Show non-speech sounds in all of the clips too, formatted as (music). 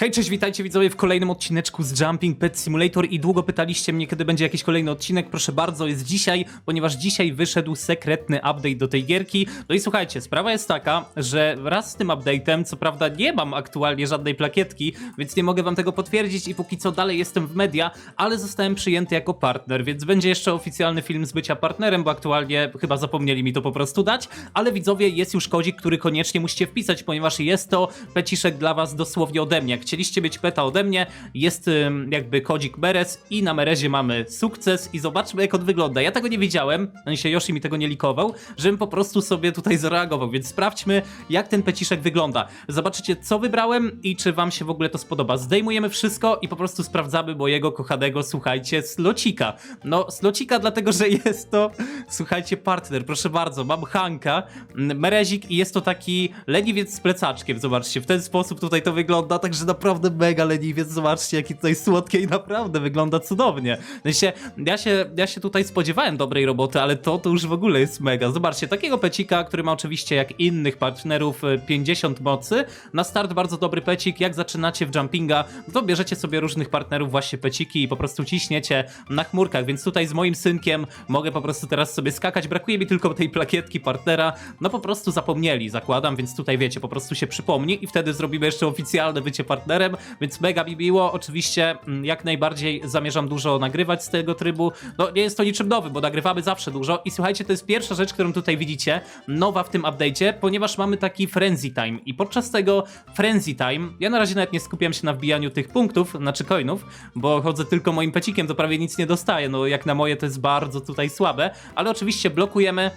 Hej, cześć, witajcie widzowie w kolejnym odcineczku z Jumping Pet Simulator i długo pytaliście mnie, kiedy będzie jakiś kolejny odcinek. Proszę bardzo, jest dzisiaj, ponieważ dzisiaj wyszedł sekretny update do tej gierki. No i słuchajcie, sprawa jest taka, że wraz z tym update'em, co prawda nie mam aktualnie żadnej plakietki, więc nie mogę wam tego potwierdzić i póki co dalej jestem w media, ale zostałem przyjęty jako partner, więc będzie jeszcze oficjalny film z bycia partnerem, bo aktualnie chyba zapomnieli mi to po prostu dać, ale widzowie, jest już kodzik, który koniecznie musicie wpisać, ponieważ jest to peciszek dla was dosłownie ode mnie. Chcieliście mieć peta ode mnie, jest jakby kodzik Merez i na Merezie mamy sukces i zobaczmy jak on wygląda. Ja tego nie wiedziałem, ani się Yoshi mi tego nie likował, żebym po prostu sobie tutaj zareagował, więc sprawdźmy jak ten peciszek wygląda. Zobaczycie co wybrałem i czy wam się w ogóle to spodoba. Zdejmujemy wszystko i po prostu sprawdzamy mojego kochanego, słuchajcie, slocika. No, slocika dlatego, że jest to, słuchajcie, partner, proszę bardzo, mam Hanka, mm, Merezik i jest to taki leniwiec z plecaczkiem, zobaczcie, w ten sposób tutaj to wygląda, także naprawdę mega leniwiec, zobaczcie, jaki tutaj słodkie i naprawdę wygląda cudownie. W sensie, ja się, ja się tutaj spodziewałem dobrej roboty, ale to, to już w ogóle jest mega. Zobaczcie, takiego pecika, który ma oczywiście jak innych partnerów e, 50 mocy, na start bardzo dobry pecik, jak zaczynacie w jumpinga, to bierzecie sobie różnych partnerów właśnie peciki i po prostu ciśniecie na chmurkach, więc tutaj z moim synkiem mogę po prostu teraz sobie skakać, brakuje mi tylko tej plakietki partnera, no po prostu zapomnieli, zakładam, więc tutaj wiecie, po prostu się przypomni i wtedy zrobimy jeszcze oficjalne bycie partnerem, więc mega mi miło, oczywiście mm, jak najbardziej zamierzam dużo nagrywać z tego trybu, no nie jest to niczym nowym, bo nagrywamy zawsze dużo. I słuchajcie, to jest pierwsza rzecz, którą tutaj widzicie, nowa w tym update'cie, ponieważ mamy taki frenzy time. I podczas tego frenzy time, ja na razie nawet nie skupiam się na wbijaniu tych punktów, znaczy coinów, bo chodzę tylko moim pecikiem, to prawie nic nie dostaję, no jak na moje to jest bardzo tutaj słabe, ale oczywiście blokujemy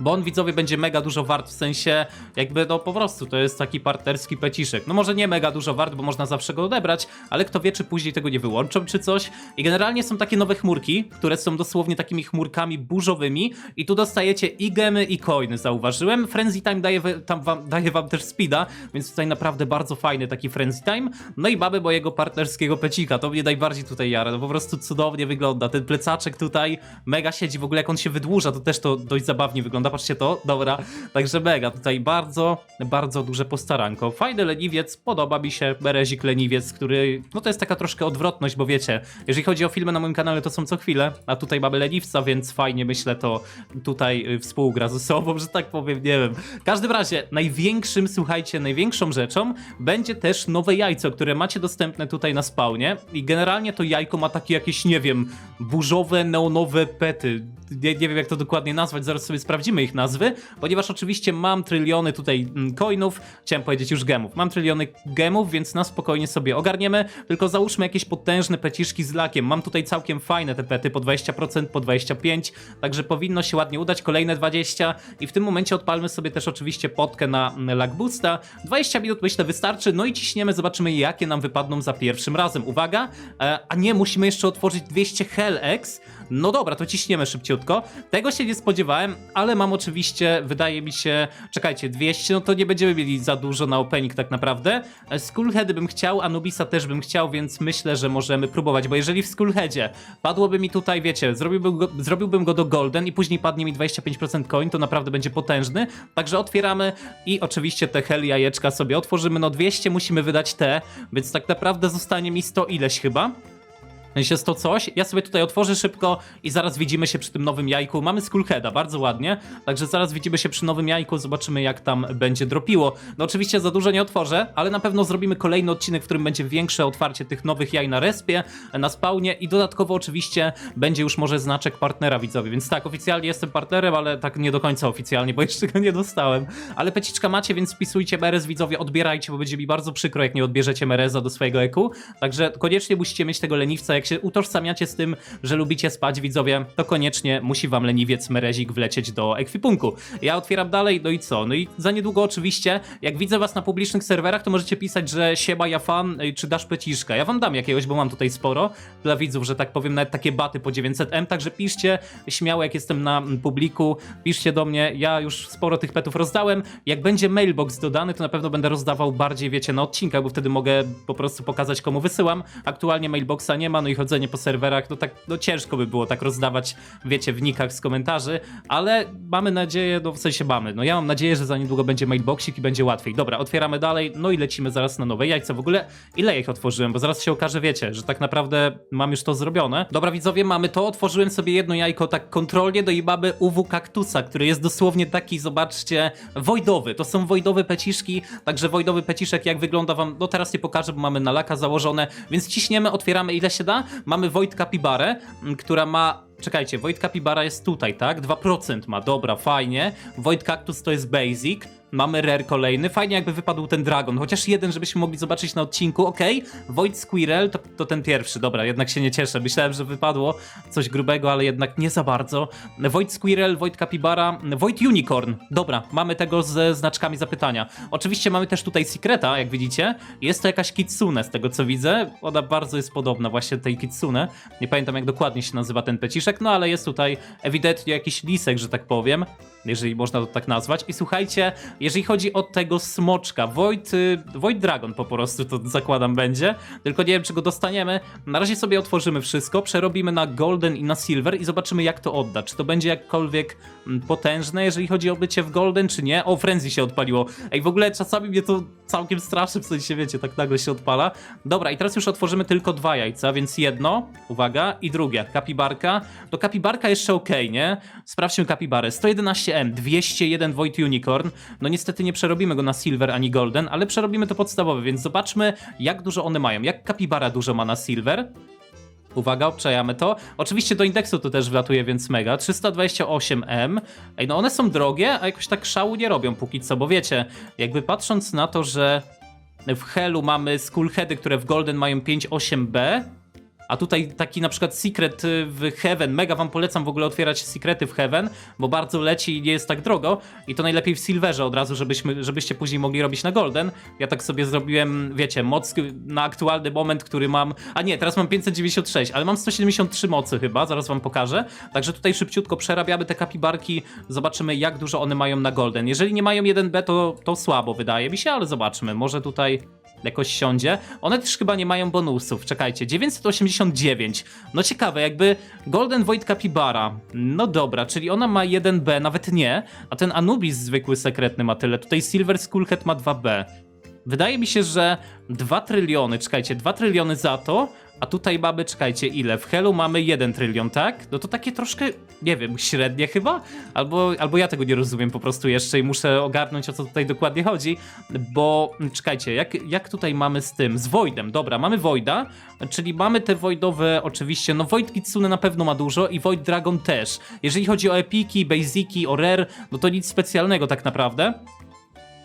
bo on widzowie będzie mega dużo wart, w sensie jakby no po prostu to jest taki partnerski peciszek. No może nie mega dużo wart, bo można zawsze go odebrać, ale kto wie czy później tego nie wyłączą czy coś. I generalnie są takie nowe chmurki, które są dosłownie takimi chmurkami burzowymi i tu dostajecie i gemy i coiny, zauważyłem. Frenzy Time daje, tam wam, daje wam też speeda, więc tutaj naprawdę bardzo fajny taki Frenzy Time. No i mamy mojego partnerskiego pecika, to mnie najbardziej tutaj jara, no po prostu cudownie wygląda. Ten plecaczek tutaj mega siedzi, w ogóle jak on się wydłuża, to też to dość zabawnie wygląda. Patrzcie to, dobra. Także mega, tutaj bardzo, bardzo duże postaranko. Fajny leniwiec, podoba mi się Berezik leniwiec, który, no to jest taka troszkę odwrotność, bo wiecie, jeżeli chodzi o filmy na moim kanale, to są co chwilę, a tutaj mamy leniwca, więc fajnie myślę to tutaj y, współgra ze sobą, że tak powiem, nie wiem. W każdym razie, największym, słuchajcie, największą rzeczą będzie też nowe jajco, które macie dostępne tutaj na spawnie i generalnie to jajko ma takie jakieś, nie wiem, burzowe, neonowe pety. Nie, nie wiem jak to dokładnie nazwać, zaraz sobie sprawdzimy ich nazwy, ponieważ oczywiście mam tryliony tutaj mm, coinów, chciałem powiedzieć już gemów, mam tryliony gemów, więc na spokojnie sobie ogarniemy, tylko załóżmy jakieś potężne peciszki z lakiem, mam tutaj całkiem fajne te pety, po 20%, po 25%, także powinno się ładnie udać, kolejne 20 i w tym momencie odpalmy sobie też oczywiście potkę na mm, lag boosta, 20 minut myślę wystarczy, no i ciśniemy, zobaczymy jakie nam wypadną za pierwszym razem, uwaga, e, a nie, musimy jeszcze otworzyć 200 Hell X, no dobra, to ciśniemy szybciutko. Tego się nie spodziewałem, ale mam oczywiście, wydaje mi się, czekajcie, 200, no to nie będziemy mieli za dużo na opening tak naprawdę. Skullheady bym chciał, Anubisa też bym chciał, więc myślę, że możemy próbować, bo jeżeli w Skullheadzie padłoby mi tutaj, wiecie, zrobiłbym go, zrobiłbym go do Golden i później padnie mi 25% coin, to naprawdę będzie potężny. Także otwieramy i oczywiście te Hell jajeczka sobie otworzymy. No 200 musimy wydać te, więc tak naprawdę zostanie mi 100 ileś chyba. Sensie 100 coś. Ja sobie tutaj otworzę szybko i zaraz widzimy się przy tym nowym jajku. Mamy Skullheada, bardzo ładnie. Także zaraz widzimy się przy nowym jajku, zobaczymy jak tam będzie dropiło. No oczywiście za dużo nie otworzę, ale na pewno zrobimy kolejny odcinek, w którym będzie większe otwarcie tych nowych jaj na respie, na spawnie i dodatkowo oczywiście będzie już może znaczek partnera widzowie. Więc tak, oficjalnie jestem partnerem, ale tak nie do końca oficjalnie, bo jeszcze go nie dostałem. Ale peciczka macie, więc wpisujcie Merez widzowie, odbierajcie, bo będzie mi bardzo przykro, jak nie odbierzecie Mereza do swojego eku. Także koniecznie musicie mieć tego leniwca, jak się utożsamiacie z tym, że lubicie spać widzowie, to koniecznie musi wam leniwiec Merezik wlecieć do ekwipunku. Ja otwieram dalej, no i co? No i za niedługo oczywiście, jak widzę was na publicznych serwerach, to możecie pisać, że siema ja fan, y, czy dasz peciszka. Ja wam dam jakiegoś, bo mam tutaj sporo dla widzów, że tak powiem, nawet takie baty po 900M, także piszcie śmiało, jak jestem na mm, publiku, piszcie do mnie, ja już sporo tych petów rozdałem. Jak będzie mailbox dodany, to na pewno będę rozdawał bardziej, wiecie, na odcinkach, bo wtedy mogę po prostu pokazać, komu wysyłam. Aktualnie mailboxa nie ma, no i chodzenie po serwerach, no tak, no ciężko by było tak rozdawać, wiecie, w nikach z komentarzy, ale mamy nadzieję, no w sensie mamy, no ja mam nadzieję, że za niedługo będzie mailboxik i będzie łatwiej. Dobra, otwieramy dalej, no i lecimy zaraz na nowe jajca. W ogóle ile ich otworzyłem, bo zaraz się okaże, wiecie, że tak naprawdę mam już to zrobione. Dobra, widzowie, mamy to, otworzyłem sobie jedno jajko tak kontrolnie, i mamy UW kaktusa, który jest dosłownie taki, zobaczcie, wojdowy. To są wojdowe peciszki, także wojdowy peciszek jak wygląda wam, no teraz nie pokażę, bo mamy na laka założone, więc ciśniemy, otwieramy ile się da. Mamy Wojt Kapibarę, m, która ma Czekajcie, Void Capybara jest tutaj, tak? 2% ma, dobra, fajnie. Void Cactus to jest basic. Mamy rare kolejny. Fajnie jakby wypadł ten dragon. Chociaż jeden, żebyśmy mogli zobaczyć na odcinku. Okej, Void Squirrel to, to ten pierwszy. Dobra, jednak się nie cieszę. Myślałem, że wypadło coś grubego, ale jednak nie za bardzo. Void Squirrel, Void Capybara, Void Unicorn. Dobra, mamy tego ze znaczkami zapytania. Oczywiście mamy też tutaj Secreta, jak widzicie. Jest to jakaś Kitsune, z tego co widzę. Ona bardzo jest podobna właśnie tej Kitsune. Nie pamiętam jak dokładnie się nazywa ten peciszek, no ale jest tutaj ewidentnie jakiś lisek, że tak powiem jeżeli można to tak nazwać. I słuchajcie, jeżeli chodzi o tego smoczka, Void, y, Void Dragon po prostu to zakładam będzie, tylko nie wiem czy go dostaniemy. Na razie sobie otworzymy wszystko, przerobimy na Golden i na Silver i zobaczymy jak to odda. Czy to będzie jakkolwiek mm, potężne, jeżeli chodzi o bycie w Golden, czy nie? O, Frenzy się odpaliło. Ej, w ogóle czasami mnie to całkiem straszy, w sensie wiecie, tak nagle się odpala. Dobra, i teraz już otworzymy tylko dwa jajca, więc jedno, uwaga, i drugie, kapibarka. To kapibarka jeszcze ok, nie? Sprawdźmy kapibarę. 111M, 201 Void Unicorn. No niestety nie przerobimy go na Silver ani Golden, ale przerobimy to podstawowe, więc zobaczmy jak dużo one mają. Jak kapibara dużo ma na Silver? Uwaga, obczajamy to. Oczywiście do indeksu to też wlatuje, więc mega. 328M. Ej, no one są drogie, a jakoś tak szału nie robią póki co, bo wiecie, jakby patrząc na to, że w Helu mamy Skullheady, które w Golden mają 5.8B, a tutaj taki na przykład secret y, w Heaven, mega wam polecam w ogóle otwierać sekrety w Heaven, bo bardzo leci i nie jest tak drogo i to najlepiej w Silverze od razu, żebyśmy, żebyście później mogli robić na Golden. Ja tak sobie zrobiłem, wiecie, moc na aktualny moment, który mam, a nie, teraz mam 596, ale mam 173 mocy chyba, zaraz wam pokażę. Także tutaj szybciutko przerabiamy te kapibarki, zobaczymy jak dużo one mają na Golden. Jeżeli nie mają 1B, to, to słabo wydaje mi się, ale zobaczmy, może tutaj jakoś siądzie. One też chyba nie mają bonusów. Czekajcie, 989. No ciekawe, jakby Golden Void Capybara. No dobra, czyli ona ma 1B, nawet nie. A ten Anubis zwykły sekretny ma tyle. Tutaj Silver Skullhead ma 2B. Wydaje mi się, że 2 tryliony, czekajcie, 2 tryliony za to, a tutaj mamy, czekajcie, ile? W Helu mamy 1 trylion, tak? No to takie troszkę, nie wiem, średnie chyba? Albo, albo ja tego nie rozumiem po prostu jeszcze i muszę ogarnąć o co tutaj dokładnie chodzi, bo czekajcie, jak, jak tutaj mamy z tym? Z Voidem, dobra, mamy Voida, czyli mamy te Voidowe oczywiście, no Void Kitsune na pewno ma dużo i Void Dragon też. Jeżeli chodzi o epiki, basiki, o rare, no to nic specjalnego tak naprawdę.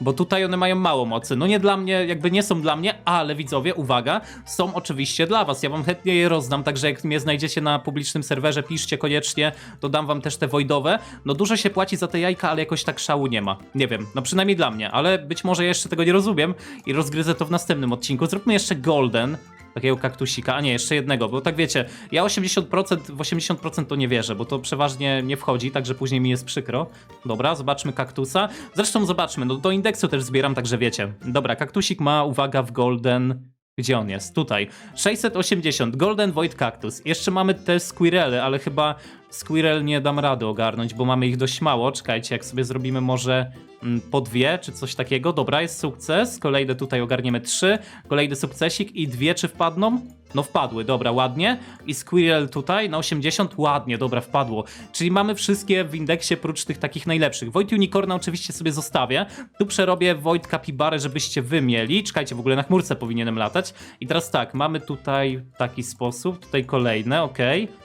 Bo tutaj one mają mało mocy. No nie dla mnie, jakby nie są dla mnie, ale widzowie, uwaga, są oczywiście dla was. Ja wam chętnie je rozdam, także jak mnie znajdziecie na publicznym serwerze, piszcie koniecznie, to dam wam też te wojdowe. No dużo się płaci za te jajka, ale jakoś tak szału nie ma. Nie wiem, no przynajmniej dla mnie, ale być może jeszcze tego nie rozumiem i rozgryzę to w następnym odcinku. Zróbmy jeszcze golden. Takiego kaktusika, a nie, jeszcze jednego, bo tak wiecie, ja 80%, w 80% to nie wierzę, bo to przeważnie nie wchodzi, także później mi jest przykro. Dobra, zobaczmy kaktusa. Zresztą zobaczmy, no do indeksu też zbieram, także wiecie. Dobra, kaktusik ma, uwaga, w golden... Gdzie on jest? Tutaj. 680, Golden Void Cactus. Jeszcze mamy te Squirrely, ale chyba Squirrel nie dam rady ogarnąć, bo mamy ich dość mało. Czekajcie, jak sobie zrobimy może mm, po dwie, czy coś takiego. Dobra, jest sukces. Kolejne tutaj ogarniemy trzy. Kolejny sukcesik i dwie, czy wpadną? No wpadły, dobra, ładnie. I Squirrel tutaj na 80, ładnie, dobra, wpadło. Czyli mamy wszystkie w indeksie prócz tych takich najlepszych. Void Unicorna oczywiście sobie zostawię. Tu przerobię Void Capybara, żebyście wy mieli. Czekajcie, w ogóle na chmurce powinienem latać. I teraz tak, mamy tutaj taki sposób, tutaj kolejne, okej.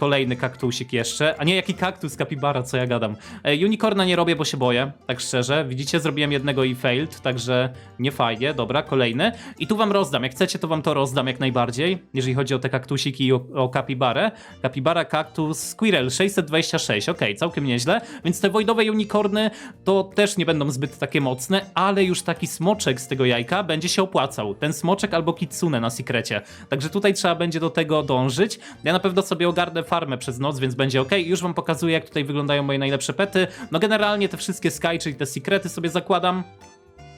Kolejny kaktusik jeszcze. A nie, jaki kaktus, kapibara, co ja gadam. E, unicorna nie robię, bo się boję, tak szczerze. Widzicie, zrobiłem jednego i failed, także nie fajnie. Dobra, kolejny. I tu wam rozdam. Jak chcecie, to wam to rozdam jak najbardziej, jeżeli chodzi o te kaktusiki i o, o kapibarę. Kapibara, kaktus, squirrel 626. Okej, całkiem nieźle. Więc te wojdowe unicorny to też nie będą zbyt takie mocne, ale już taki smoczek z tego jajka będzie się opłacał. Ten smoczek albo kitsune na sekrecie. Także tutaj trzeba będzie do tego dążyć. Ja na pewno sobie ogarnę farmę przez noc, więc będzie ok. Już wam pokazuję, jak tutaj wyglądają moje najlepsze pety. No generalnie te wszystkie Sky, czyli te sekrety sobie zakładam.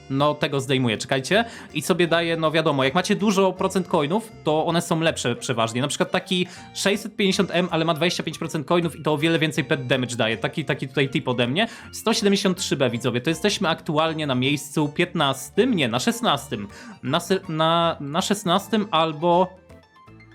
no tego zdejmuję, czekajcie, i sobie daję, no wiadomo, jak macie dużo procent coinów, to one są lepsze przeważnie. Na przykład taki 650M, ale ma 25% coinów i to o wiele więcej pet damage daje. Taki, taki tutaj tip ode mnie. 173B widzowie, to jesteśmy aktualnie na miejscu 15, nie, na 16. Na, na, na 16 albo...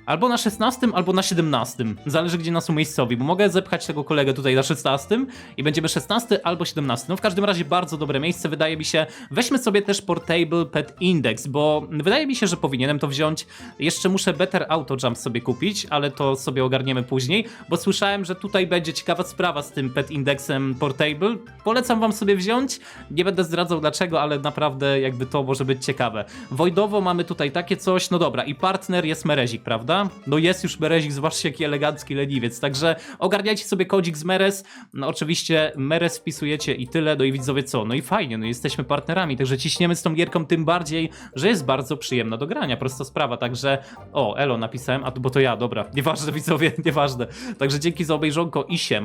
Albo na 16, albo na 17. Zależy, gdzie nas umiejscowi, bo mogę zepchać tego kolegę tutaj na 16 i będziemy 16 albo 17. No w każdym razie bardzo dobre miejsce, wydaje mi się. Weźmy sobie też Portable Pet Index, bo wydaje mi się, że powinienem to wziąć. Jeszcze muszę Better Auto Jump sobie kupić, ale to sobie ogarniemy później, bo słyszałem, że tutaj będzie ciekawa sprawa z tym Pet Indexem Portable. Polecam wam sobie wziąć. Nie będę zdradzał dlaczego, ale naprawdę jakby to może być ciekawe. Wojdowo mamy tutaj takie coś, no dobra, i partner jest Merezik, prawda? No jest już Merezik, zobaczcie jaki elegancki leniwiec, także ogarniajcie sobie kodzik z Meres, no oczywiście Meres wpisujecie i tyle, no i widzowie co, no i fajnie, no jesteśmy partnerami, także ciśniemy z tą gierką tym bardziej, że jest bardzo przyjemna do grania, prosta sprawa, także o, Elo napisałem, a bo to ja, dobra, nieważne widzowie, (laughs) nieważne, także dzięki za obejrzonko i siema.